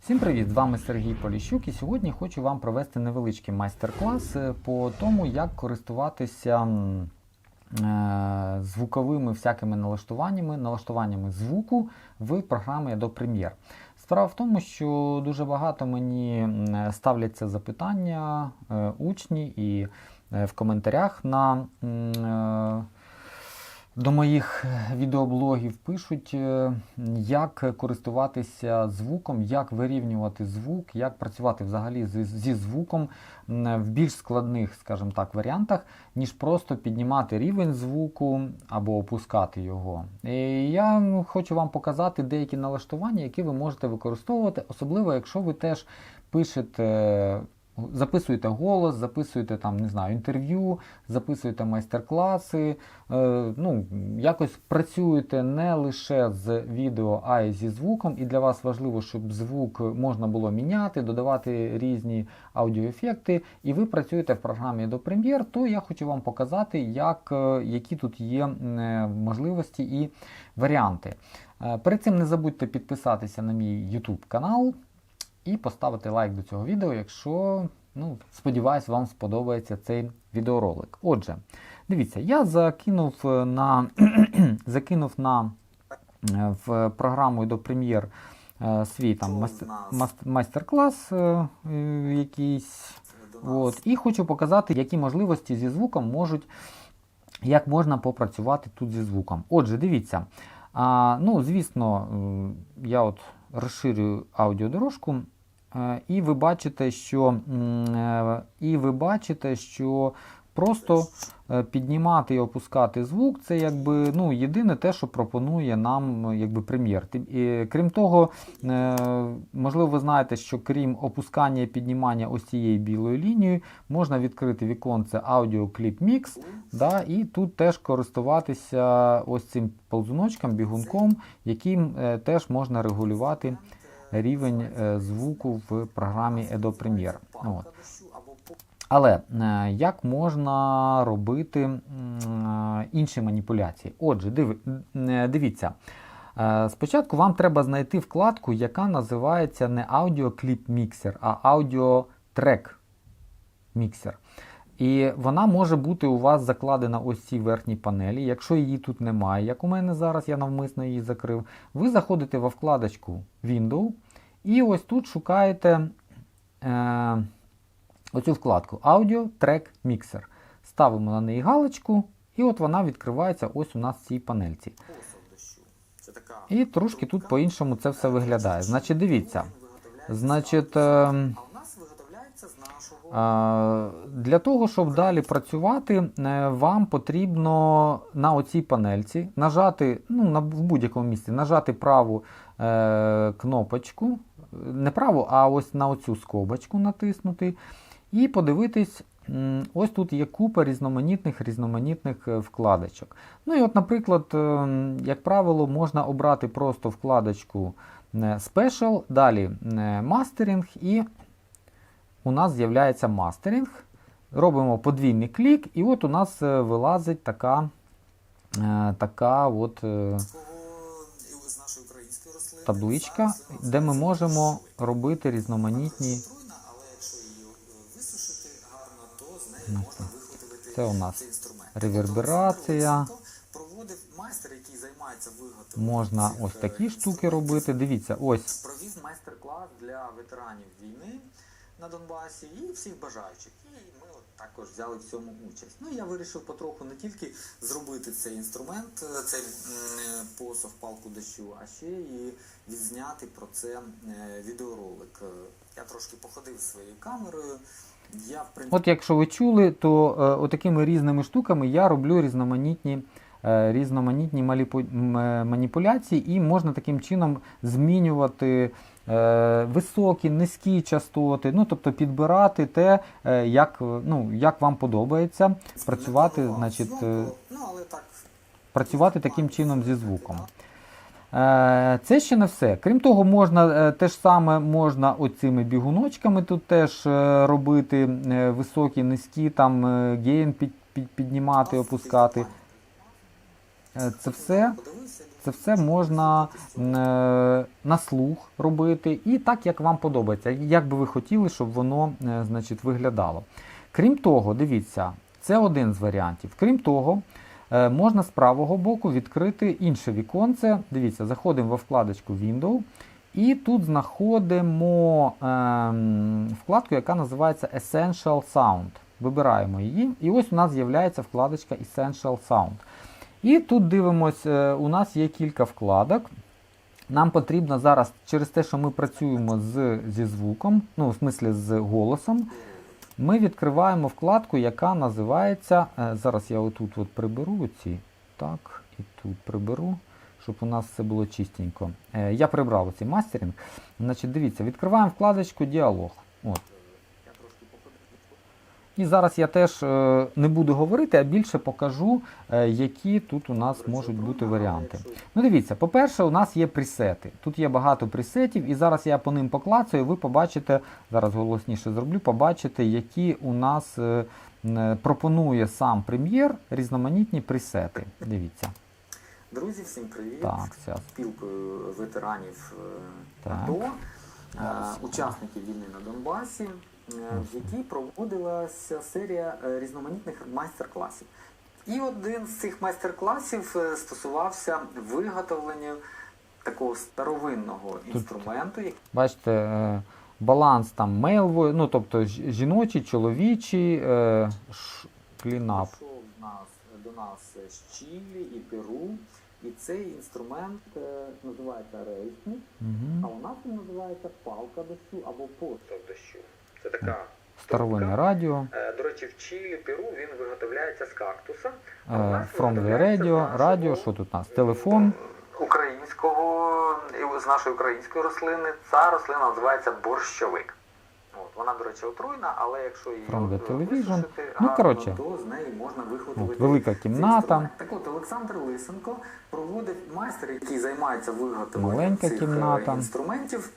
Всім привіт! З вами Сергій Поліщук і сьогодні хочу вам провести невеличкий майстер-клас е, по тому, як користуватися е, звуковими всякими налаштуваннями, налаштуваннями звуку в програмі Adobe Premiere. Справа в тому, що дуже багато мені ставляться запитання е, учні і в коментарях на. Е, до моїх відеоблогів пишуть, е, як користуватися звуком, як вирівнювати звук, як працювати взагалі зі, зі звуком в більш складних, скажімо так, варіантах, ніж просто піднімати рівень звуку або опускати його. І я ну, хочу вам показати деякі налаштування, які ви можете використовувати, особливо якщо ви теж пишете. Записуєте голос, записуєте там, не знаю, інтерв'ю, записуєте майстер-класи, е, ну, якось працюєте не лише з відео, а й зі звуком. І для вас важливо, щоб звук можна було міняти, додавати різні аудіоефекти, і ви працюєте в програмі до Premiere, то я хочу вам показати, як, е, які тут є е, можливості і варіанти. Е, Перед цим не забудьте підписатися на мій YouTube канал і поставити лайк до цього відео, якщо, ну, сподіваюсь, вам сподобається цей відеоролик. Отже, дивіться, я закинув е, на, закинув на е, в програму до Premiere е, свій там майстер-клас якийсь. От, і хочу показати, які можливості зі звуком можуть, як можна попрацювати тут зі звуком. Отже, дивіться. А, ну, звісно, я от розширюю аудіодорожку, е, і ви бачите, що, е, і ви бачите, що просто е, піднімати і опускати звук це якби ну, єдине те, що пропонує нам е, якби, прем'єр. Крім того, е, можливо, ви знаєте, що крім опускання і піднімання ось цією білою лінією, можна відкрити віконце Audio Clip Mix. Да, і тут теж користуватися ось цим ползуночком, бігунком, яким е, теж можна регулювати рівень звуку в програмі Adobe Premiere. От. Але е, як можна робити е, інші маніпуляції? Отже, диви, е, дивіться. Спочатку вам треба знайти вкладку, яка називається не Audio Clip Mixer, а Mixer. І вона може бути у вас закладена ось цій верхній панелі. Якщо її тут немає, як у мене зараз, я навмисно її закрив, ви заходите во вкладочку Window і ось тут шукаєте е, оцю вкладку Audio Track Mixer. Ставимо на неї галочку, і от вона відкривається ось у нас в цій панельці. І трошки тут по-іншому це все виглядає. Значить, дивіться. Значить, е, А, Для того, щоб далі працювати, е, вам потрібно на оцій панельці нажати, ну, на, в будь-якому місці, нажати праву е, кнопочку, не праву, а ось на оцю скобочку натиснути, і подивитись. Ось тут є купа різноманітних різноманітних е, вкладочок. Ну і от, наприклад, е, як правило, можна обрати просто вкладочку е, Special, далі Mastering і у нас з'являється мастеринг. Робимо подвійний клік, і от у нас вилазить така, така от, табличка, де ми можемо робити різноманітні. Вона дуже отруйна, але якщо її е, висушити гарно, то з нею Ну, можна виготовити це у нас цей інструмент. реверберація. Тобто Олександр Лисенко проводив майстер, який займається виготовленням Можна ось е, такі штуки робити. Дивіться, ось провів майстер-клас для ветеранів війни на Донбасі і всіх бажаючих. І ми от також взяли в цьому участь. Ну я вирішив потроху не тільки зробити цей інструмент, е, цей м, посох палку дощу, а ще і відзняти про це е, відеоролик. Е, Я трошки походив своєю камерою. От якщо ви чули, то е, отакими різними штуками я роблю різноманітні, е, різноманітні маліпу- е, маніпуляції, і можна таким чином змінювати е, високі, низькі частоти, ну тобто підбирати те, е, як, ну, як вам подобається працювати, значить, е, ну працювати таким чином зі звуком. Е, Це ще не все. Крім того, можна е, те ж саме можна оцими бігуночками тут теж е, робити високі, низькі, там гейн під, під, піднімати, опускати. Це все це все можна на слух робити і так, як вам подобається, як би ви хотіли, щоб воно значить, виглядало. Крім того, дивіться, це один з варіантів. Крім того, можна з правого боку відкрити інше віконце. Дивіться, заходимо во вкладочку Window. І тут знаходимо ем, вкладку, яка називається Essential Sound. Вибираємо її. І ось у нас з'являється вкладочка Essential Sound. І тут дивимось, е, у нас є кілька вкладок. Нам потрібно зараз, через те, що ми працюємо з, зі звуком, ну, в смислі з голосом, ми відкриваємо вкладку, яка називається. е, Зараз я отут от приберу оці. Так, і тут приберу, щоб у нас все було чистенько. Е, Я прибрав оцей мастеринг. Значить, дивіться, відкриваємо вкладочку діалог. От. І зараз я теж е, не буду говорити, а більше покажу, е, які тут у нас можуть бути варіанти. Ну дивіться, по-перше, у нас є пресети. Тут є багато пресетів, і зараз я по ним поклацаю, ви побачите, зараз голосніше зроблю, побачите, які у нас е, пропонує сам прем'єр різноманітні пресети. Дивіться. Друзі, всім привіт! Так. Спілкою ветеранів Так. АТО, учасників війни на Донбасі, в якій проводилася серія е, різноманітних майстер-класів. І один з цих майстер-класів е, стосувався виготовлення такого старовинного інструменту, який Бачите, е, баланс там мейлвої, ну тобто ж- жіночий, чоловічий, е, ш- клінап. прийшов до нас з Чилі і Перу. І цей інструмент е, називається рейсник. А Угу. у нас він називається палка дощу або посох дощу. Це така Старовинне радіо. Е, До речі, в Чилі, Перу він виготовляється з кактуса. Е, From the radio, радіо, що тут у нас? Телефон. Українського з нашої української рослини. Ця рослина називається борщовик. От, вона, до речі, отруйна, але якщо її е, висушити Ну, коротше. то з неї можна виготовити велика кімната. Так от Олександр Лисенко проводить майстер, який займається виготовленням цих е, кімната. інструментів.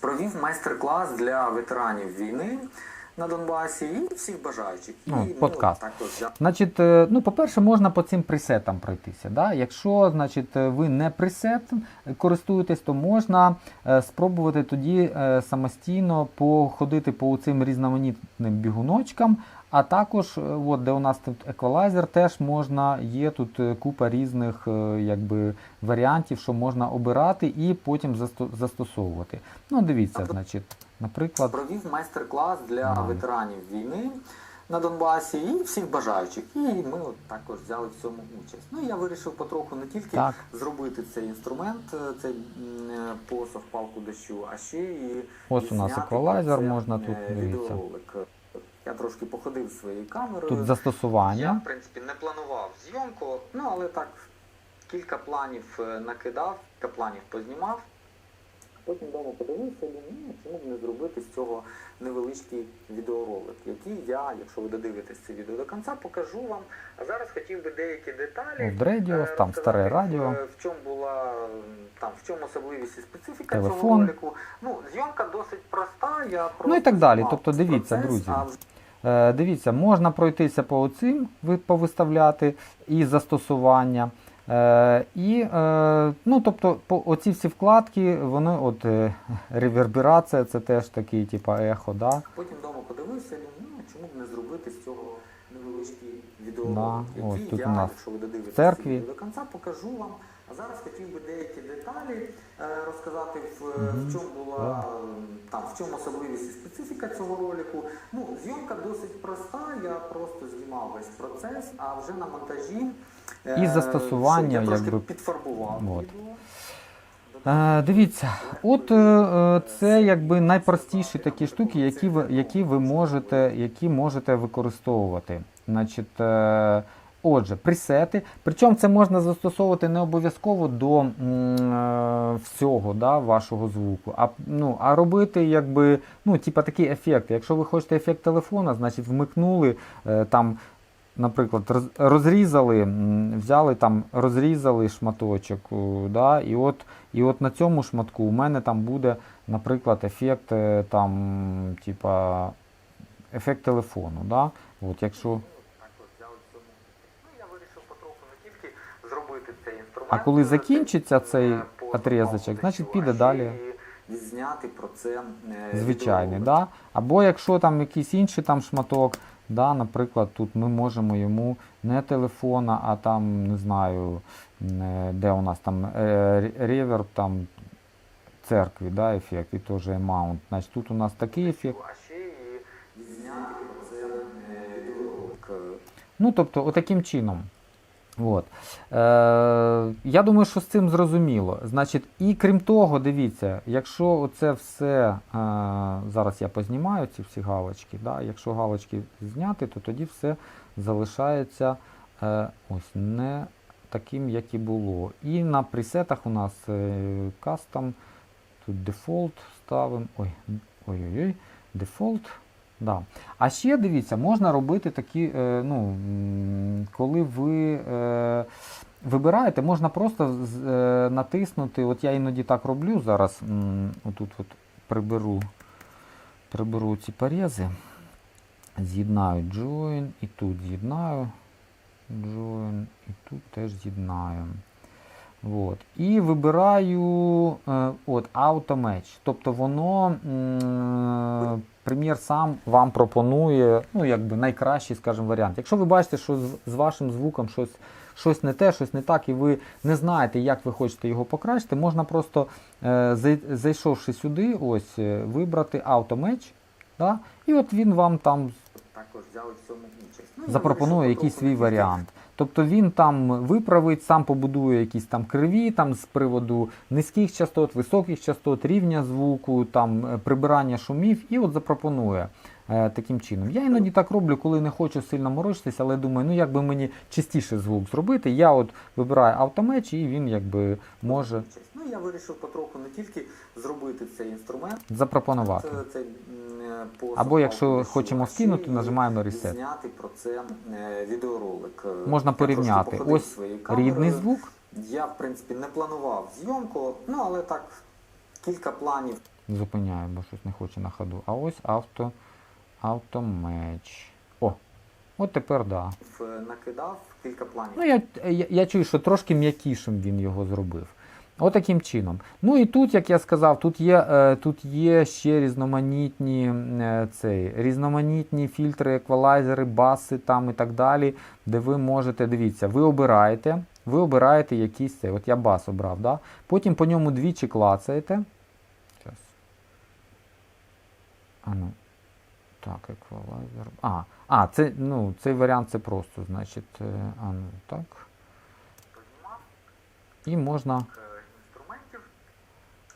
Провів майстер-клас для ветеранів війни на Донбасі і всіх бажаючих. І Ну, подкаст. от також взяли Значить, е, ну, по-перше, можна по цим пресетам пройтися. Да? Якщо значить, е, ви не пресет користуєтесь, то можна е, спробувати тоді е, самостійно походити по цим різноманітним бігуночкам. А також, е, от, де у нас тут еквалайзер, теж можна, є тут е, купа різних е, якби, варіантів, що можна обирати і потім засто- застосовувати. Ну, дивіться, значить, наприклад. провів майстер-клас для ветеранів війни на Донбасі і всіх бажаючих. І ми от також взяли в цьому участь. Ну і я вирішив потроху не тільки Так. зробити цей інструмент, е, цей е, посох палку дощу, а ще і Ось у нас еквалайзер, можна е, тут, відеоролик. Я трошки походив своєю камерою. Тут Я, застосування. в принципі, не планував зйомку, ну але так кілька планів накидав, кілька планів познімав. Потім вдома подивився, ну чому б не зробити з цього невеличкий відеоролик, який я, якщо ви додивитесь це відео до кінця, покажу вам. А зараз хотів би деякі деталі. От радіо, е, там старе радіо. В, в чому була там, в чому особливість і специфіка Телефон. цього ролику. Ну, зйомка досить проста. Я просто Ну і так далі. Тобто, дивіться, процес, друзі. Е, Дивіться, можна пройтися по оцим, ви- повиставляти і застосування. Е, і, е, ну, тобто, по, оці всі вкладки, вони от е, реверберація, це теж такий, типу, ехо, да? Потім вдома подивився, ну чому б не зробити з цього невеличкий відеоролик, Да, ось який тут я, у нас якщо ви в церкві. до кінця, покажу вам. А зараз хотів би деякі деталі е, розказати, в, в чому була е, в чому особливість і специфіка цього ролику. Ну, зйомка досить проста, я просто знімав весь процес, а вже на монтажі е, І застосування, я трошки якби, підфарбував от. відео. Е, дивіться, от е, е, це якби найпростіші такі штуки, які ви, які ви можете, які можете використовувати. Значить, е, отже, пресети. Причому це можна застосовувати не обов'язково до м, е, всього да, вашого звуку, а, ну, а робити якби, ну, типа такі ефекти. Якщо ви хочете ефект телефона, значить вмикнули е, там. Наприклад, розрізали, взяли там, розрізали шматочок, да, і от і от на цьому шматку у мене там буде, наприклад, ефект е, там, типа, ефект телефону. Да? От, якщо... також взяли в цьому. Ну, я вирішив потроху не тільки зробити цей інструмент. А коли закінчиться цей отрізочок, значить піде далі. Відзняти про це Звичайний, да? Або якщо там якийсь інший там шматок, да, наприклад, тут ми можемо йому не телефона, а там, не знаю, е, де у нас там е, реверб там церкві, да, ефект, і теж amount. Значить, тут у нас такий ефект. Ну, тобто, отаким чином. От. Е, я думаю, що з цим зрозуміло. Значить, і крім того, дивіться, якщо оце все, е, зараз я познімаю ці всі галочки, да, якщо галочки зняти, то тоді все залишається е, ось не таким, як і було. І на пресетах у нас е, кастом, тут дефолт ставимо. Ой, ой-ой-ой, дефолт. Да. А ще дивіться, можна робити такі, е, ну, коли ви е, вибираєте, можна просто е, натиснути. От я іноді так роблю зараз. Отут от приберу, приберу ці порези, з'єднаю join і тут з'єднаю. Join і тут теж з'єднаю. От. І вибираю е, от, Auto-Match. Тобто воно м, прем'єр сам вам пропонує ну, якби найкращий скажімо, варіант. Якщо ви бачите, що з, з вашим звуком щось, щось не те, щось не так, і ви не знаєте, як ви хочете його покращити, можна просто, е, зайшовши сюди, ось, е, вибрати Auto-Match, да? і от він вам там Також взяли в цьому участь. Ну, запропонує якийсь свій варіант. Тобто він там виправить, сам побудує якісь там криві там з приводу низьких частот, високих частот, рівня звуку, там е, прибирання шумів, і от запропонує таким чином. Я іноді так роблю, коли не хочу сильно морочитися, але думаю, ну як би мені частіше звук зробити. Я от вибираю автомеч, і він якби може. Ну, я вирішив потроху не тільки зробити цей інструмент, запропонувати. це, цей, м, е, Або якщо хочемо скинути, нажимаємо reset. Зняти про це е, відеоролик. Е, Можна я порівняти. Ось рідний звук. Я, в принципі, не планував зйомку, ну але так, кілька планів Зупиняю, бо щось не хоче на ходу. А ось авто, автомеч. О, от тепер да. накидав, кілька планів. Ну, я, я, я чую, що трошки м'якішим він його зробив. Отаким чином. Ну і тут, як я сказав, тут є, е, тут є ще різноманітні, е, цей, різноманітні фільтри, еквалайзери, баси там і так далі, де ви можете, дивіться, ви обираєте, ви обираєте якийсь цей. От я бас обрав, да? потім по ньому двічі клацаєте. Щас. А ну. Так, еквалайзер. А, а це, ну, цей варіант це просто, значить, е, а ну так. І можна. е, інструментів,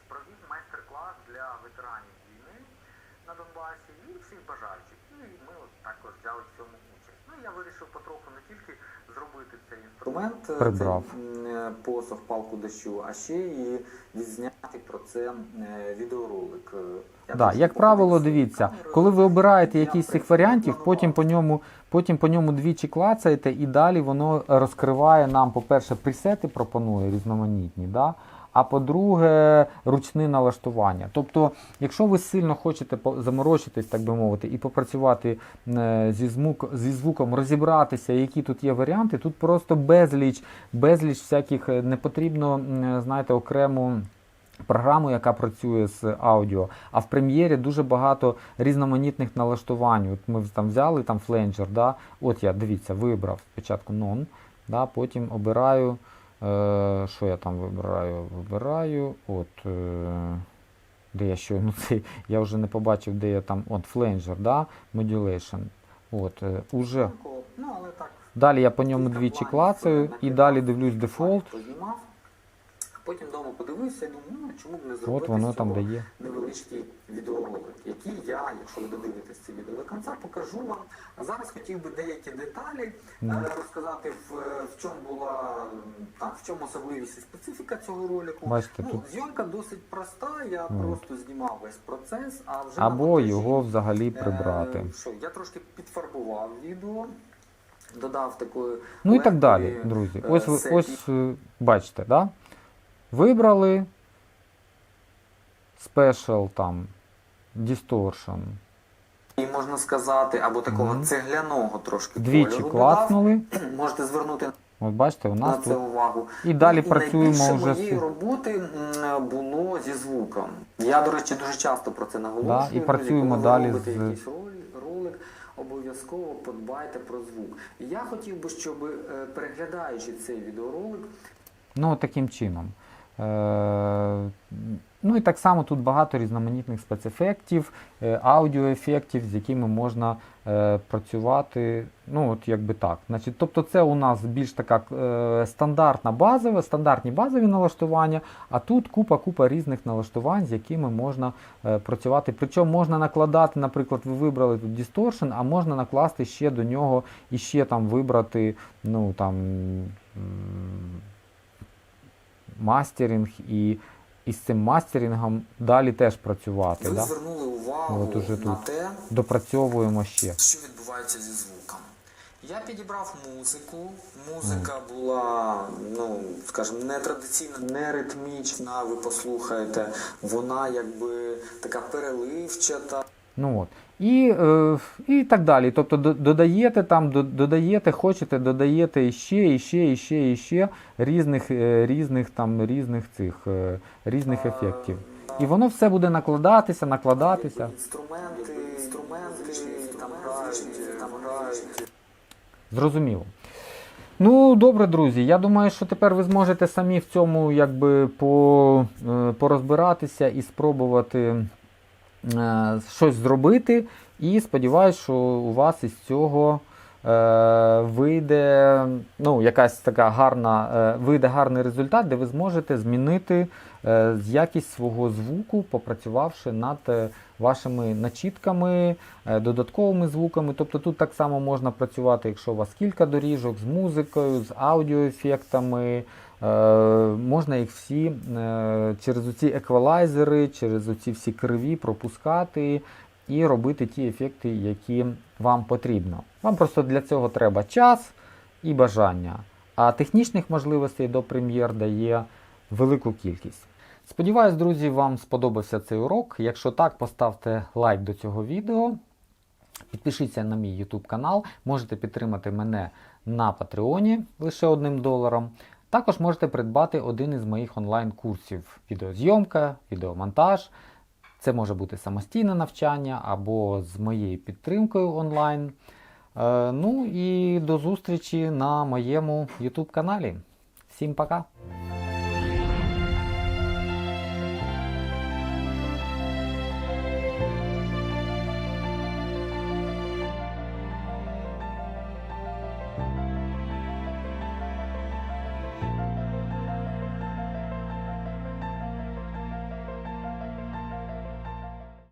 провів майстер-клас для ветеранів війни на Донбасі і всіх бажаючих. І ми також взяли в цьому я вирішив потроху не тільки зробити цей інструмент, е, Прибрав. цей, е, посох палку дощу, а ще і відзняти про це е, відеоролик. Я Да, як правило, дивіться, коли ви обираєте якийсь з цих варіантів, потім по ньому, потім по ньому двічі клацаєте, і далі воно розкриває нам, по-перше, пресети пропонує різноманітні, да? А по-друге, ручне налаштування. Тобто, якщо ви сильно хочете заморочитись, так би мовити, і попрацювати е, зі, звук, зі звуком, розібратися, які тут є варіанти, тут просто безліч, безліч всяких е, не потрібно, знаєте, окрему програму, яка працює з аудіо. А в прем'єрі дуже багато різноманітних налаштувань. От ми там взяли там фленджер, да? от я дивіться, вибрав спочатку non, да? потім обираю. Е, що я там вибираю? Вибираю. От, е, де я щойно це, я вже не побачив, де я там. От фленджер, да? modulation. От, е, уже. Ну, Далі я по ньому двічі клацаю і далі дивлюсь дефолт. Потім вдома подивився і думаю, ну чому б не зробити От воно з там дає. невеличкий відеоролик, який я, якщо ви додивитесь це відео до кінця, покажу вам. А зараз хотів би деякі деталі Ну. е, розказати, в, в чому була так, в чому особливість і специфіка цього ролику. Бачите, ну, тут зйомка досить проста, я Ну. просто знімав весь процес, а вже на або монтажі, його взагалі е, прибрати. Що, я трошки підфарбував відео, додав такої Ну і так легкої, далі, друзі. е, Ось ви ось е, бачите, да? Вибрали Special там Distortion. І можна сказати, або такого Мгм. цегляного трошки Двічі кольору клацнули. Можете звернути От бачите, у на це тут. увагу. І далі і працюємо вже моєї роботи було зі звуком. Я, до речі, дуже часто про це наголошую. Да, і працюємо коли далі з- якийсь ролик, ролик, обов'язково подбайте про звук. Я хотів би, щоб е, переглядаючи цей відеоролик, Ну, таким чином. Е, ну і так само тут багато різноманітних спецефектів, е, аудіоефектів, з якими можна е, працювати. Ну, от якби так. Значить, тобто це у нас більш така стандартна базова, стандартні базові налаштування, а тут купа-купа різних налаштувань, з якими можна працювати. Причому можна накладати, наприклад, ви вибрали тут Distortion, а можна накласти ще до нього і ще там вибрати, ну там. М, мастеринг і, і з цим мастерингом далі теж працювати. ви Да? звернули увагу От уже на тут. те, Допрацьовуємо ще. що відбувається зі звуком. Я підібрав музику. Музика була, ну скажімо, не традиційна, не ритмічна. Ви послухаєте, вона якби така переливчата. Ну, от. І, е, і так далі. Тобто додаєте там, додаєте, хочете, додаєте іще, іще, іще, іще різних, е, різних, там, різних цих е, різних ефектів. І воно все буде накладатися, накладатися. Інструменти, інструменти там грають, там грають. Зрозуміло. Ну, добре, друзі. Я думаю, що тепер ви зможете самі в цьому якби по, е, порозбиратися і спробувати щось зробити. І сподіваюся, що у вас із цього е, вийде ну, якась така гарна, е, вийде гарний результат, де ви зможете змінити е, якість свого звуку, попрацювавши над е, вашими начітками, е, додатковими звуками. Тобто тут так само можна працювати, якщо у вас кілька доріжок з музикою, з аудіоефектами. Е, можна їх всі е, через оці еквалайзери, через оці всі криві пропускати і робити ті ефекти, які вам потрібно. Вам просто для цього треба час і бажання. А технічних можливостей до прем'єр дає велику кількість. Сподіваюсь, друзі, вам сподобався цей урок. Якщо так, поставте лайк до цього відео. Підпишіться на мій YouTube канал, можете підтримати мене на Патреоні лише одним доларом. Також можете придбати один із моїх онлайн-курсів: відеозйомка, відеомонтаж. Це може бути самостійне навчання або з моєю підтримкою онлайн. Е, Ну і до зустрічі на моєму YouTube каналі. Всім пока!